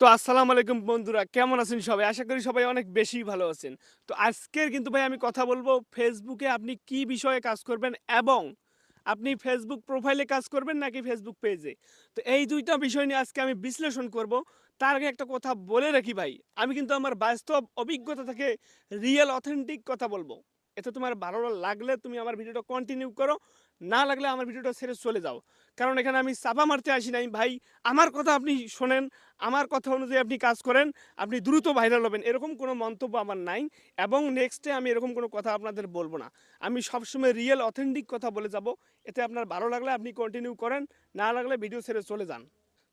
তো আসসালামু আলাইকুম বন্ধুরা, কেমন আছেন সবাই? আশা করি সবাই অনেক বেশি ভালো আছেন। তো আজকের কিন্তু ভাই আমি কথা বলব ফেসবুকে আপনি কি বিষয়ে কাজ করবেন এবং আপনি ফেসবুক প্রোফাইলে কাজ করবেন নাকি ফেসবুক পেজে তো এই দুইটা বিষয় নিয়ে আজকে আমি বিশ্লেষণ করব। তার আগে একটা কথা বলে রাখি ভাই, আমি কিন্তু আমার বাস্তব অভিজ্ঞতা থেকে রিয়েল অথেন্টিক কথা বলব। এতে তোমার ভালো লাগলে তুমি আমার ভিডিওটা কন্টিনিউ করো, না লাগলে আমার ভিডিওটা ছেড়ে চলে যাও। কারণ এখানে আমি চাপা মারতে আসি নাই। ভাই, আমার কথা আপনি শোনেন, আমার কথা অনুযায়ী আপনি কাজ করেন, আপনি দ্রুত ভাইরাল হবেন। এরকম কোনো মন্তব্য আমার নাই এবং নেক্সটে আমি এরকম কোনো কথা আপনাদের বলব না। আমি সবসময় রিয়েল অথেন্টিক কথা বলে যাব। এতে আপনার ভালো লাগলে আপনি কন্টিনিউ করেন, না লাগলে ভিডিও ছেড়ে চলে যান।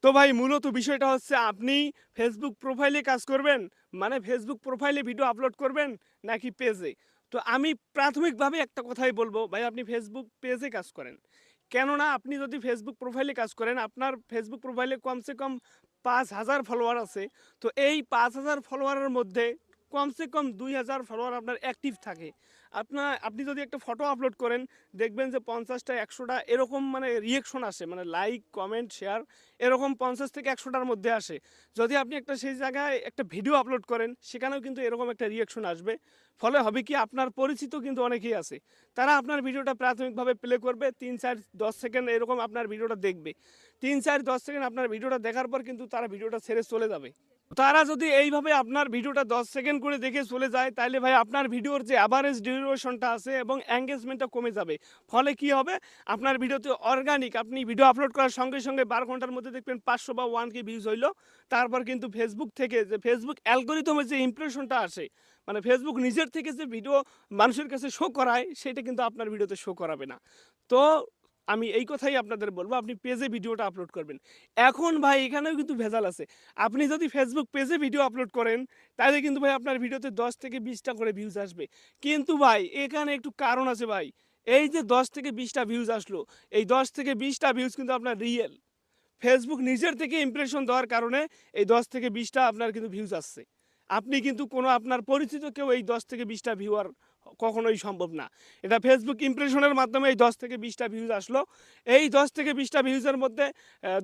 তো ভাই, মূলত বিষয়টা হচ্ছে আপনি ফেসবুক প্রোফাইলে কাজ করবেন মানে ফেসবুক প্রোফাইলে ভিডিও আপলোড করবেন, নাকি পেজে তো আমি প্রাথমিকভাবে একটা কথাই বলব, ভাই আপনি ফেসবুক পেজে কাজ করেন। কেননা আপনি যদি ফেসবুক প্রোফাইলে কাজ করেন, আপনার ফেসবুক প্রোফাইলে কমসে কম পাঁচ হাজার ফলোয়ার আছে। তো এই পাঁচ হাজার ফলোয়ারের মধ্যে কমসে কম দুই হাজার ফলোয়ার আপনার অ্যাক্টিভ থাকে। আপনার, আপনি যদি একটা ফটো আপলোড করেন, দেখবেন যে পঞ্চাশটা, একশোটা এরকম মানে রিয়েকশন আসে মানে লাইক কমেন্ট শেয়ার এরকম পঞ্চাশ থেকে একশোটার মধ্যে আসে। যদি আপনি একটা সেই জায়গায় একটা ভিডিও আপলোড করেন, সেখানেও কিন্তু এরকম একটা রিয়েকশন আসবে। ফলে হবে কি, আপনার পরিচিত কিন্তু অনেকেই আছে। তারা আপনার ভিডিওটা প্রাথমিকভাবে প্লে করবে, তিন চার দশ সেকেন্ড এরকম আপনার ভিডিওটা দেখবে। তিন চার দশ সেকেন্ড আপনার ভিডিওটা দেখার পর কিন্তু তারা ভিডিওটা ছেড়ে চলে যাবে। তারা যদি এইভাবে আপনার ভিডিওটা দশ সেকেন্ড করে দেখে চলে যায় তাহলে ভাই আপনার ভিডিওর যে অ্যাভারেজ ডিউরেশনটা আছে এবং এঙ্গেজমেন্টটা কমে যাবে। ফলে কি হবে? আপনার ভিডিওতে অর্গানিক আপনি ভিডিও আপলোড করার সঙ্গে সঙ্গে বারো ঘণ্টার মধ্যে দেখবেন পাঁচশো বা ওয়ান কে ভিউজ হইল। তারপর কিন্তু ফেসবুক থেকে যে ফেসবুক অ্যালগোরিদমের যে ইমপ্রেশনটা আসে মানে ফেসবুক নিজের থেকে যে ভিডিও মানুষের কাছে শো করায়, সেটা কিন্তু আপনার ভিডিওতে শো করাবে না। তো আমি এই কথাই আপনাদের বলব, আপনি পেজে ভিডিওটা আপলোড করবেন। এখন ভাই, এখানেও কিন্তু ভেজাল আছে। আপনি যদি ফেসবুক পেজে ভিডিও আপলোড করেন, তাহলে কিন্তু ভাই আপনার ভিডিওতে দশ থেকে বিশটা করে ভিউজ আসবে। কিন্তু ভাই, এখানে একটু কারণ আছে ভাই। এই যে দশ থেকে বিশটা ভিউজ আসলো, এই দশ থেকে বিশটা ভিউজ কিন্তু আপনার রিয়েল ফেসবুক নিজের থেকে ইমপ্রেশন দেওয়ার কারণে এই দশ থেকে বিশটা আপনার কিন্তু ভিউজ আসছে। আপনি কিন্তু কোনো, আপনার পরিচিত কেউ এই দশ থেকে বিশটা ভিউয়ার কখনোই সম্ভব না। এটা ফেসবুক ইমপ্রেশনের মাধ্যমে এই দশ থেকে বিশটা ভিউজ আসলো। এই দশ থেকে বিশটা ভিউজের মধ্যে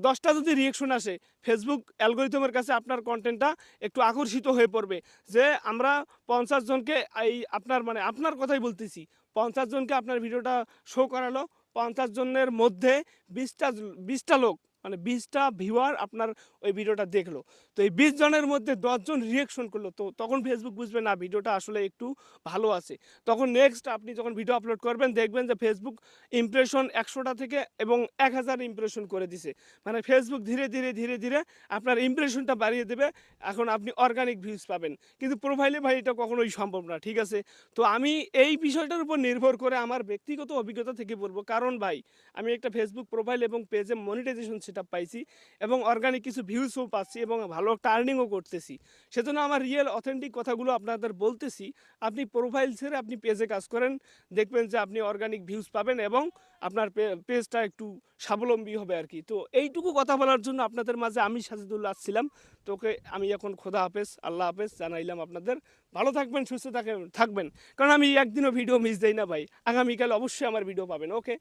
দশটা যদি রিয়েকশন আসে ফেসবুক অ্যালগোরিথমের কাছে আপনার কন্টেন্টটা একটু আকর্ষিত হয়ে পড়বে। যে আমরা পঞ্চাশ জনকে এই আপনার মানে আপনার কথাই বলতেছি, পঞ্চাশ জনকে আপনার ভিডিওটা শো করালো, পঞ্চাশ জনের মধ্যে বিশটা বিশটা লোক মানে বিশটা ভিউয়ার আপনার ওই ভিডিওটা দেখল। তো এই বিশ জনের মধ্যে দশজন রিয়েকশন করল। তো তখন ফেসবুক বুঝবে, না, ভিডিওটা আসলে একটু ভালো আছে। তখন নেক্সট আপনি যখন ভিডিও আপলোড করবেন, দেখবেন যে ফেসবুক ইমপ্রেশন একশোটা থেকে এবং এক হাজার ইমপ্রেশন করে দিছে। মানে ফেসবুক ধীরে ধীরে ধীরে ধীরে আপনার ইমপ্রেশনটা বাড়িয়ে দেবে। এখন আপনি অর্গানিক ভিউজ পাবেন। কিন্তু প্রোফাইলে ভাই এটা কখনোই সম্ভব না, ঠিক আছে? তো আমি এই বিষয়টার উপর নির্ভর করে আমার ব্যক্তিগত অভিজ্ঞতা থেকে বলব। কারণ ভাই, আমি একটা ফেসবুক প্রোফাইল এবং পেজে মনিটাইজেশন সেটা পাইছি এবং অর্গানিক কিছু ভিউজও পাচ্ছি এবং ভালো টার্নিংও করতেছি। সেজন্য আমার রিয়েল অথেন্টিক কথাগুলো আপনাদের বলতেছি। আপনি প্রোফাইল ছেড়ে আপনি পেজে কাজ করেন, দেখবেন যে আপনি অর্গানিক ভিউজ পাবেন এবং আপনার পেজটা একটু স্বাবলম্বী হবে আর কি। তো এইটুকু কথা বলার জন্য আপনাদের মাঝে আমি সাজিদুল্লাহ আসছিলাম তোকে আমি এখন খোদা হাফেজ, আল্লাহ হাফেজ, জানাইলাম আপনাদের। ভালো থাকবেন, সুস্থ থাকবেন থাকবেন। কারণ আমি একদিনও ভিডিও মিস দেই না ভাই। আগামীকাল অবশ্যই আমার ভিডিও পাবেন ওকে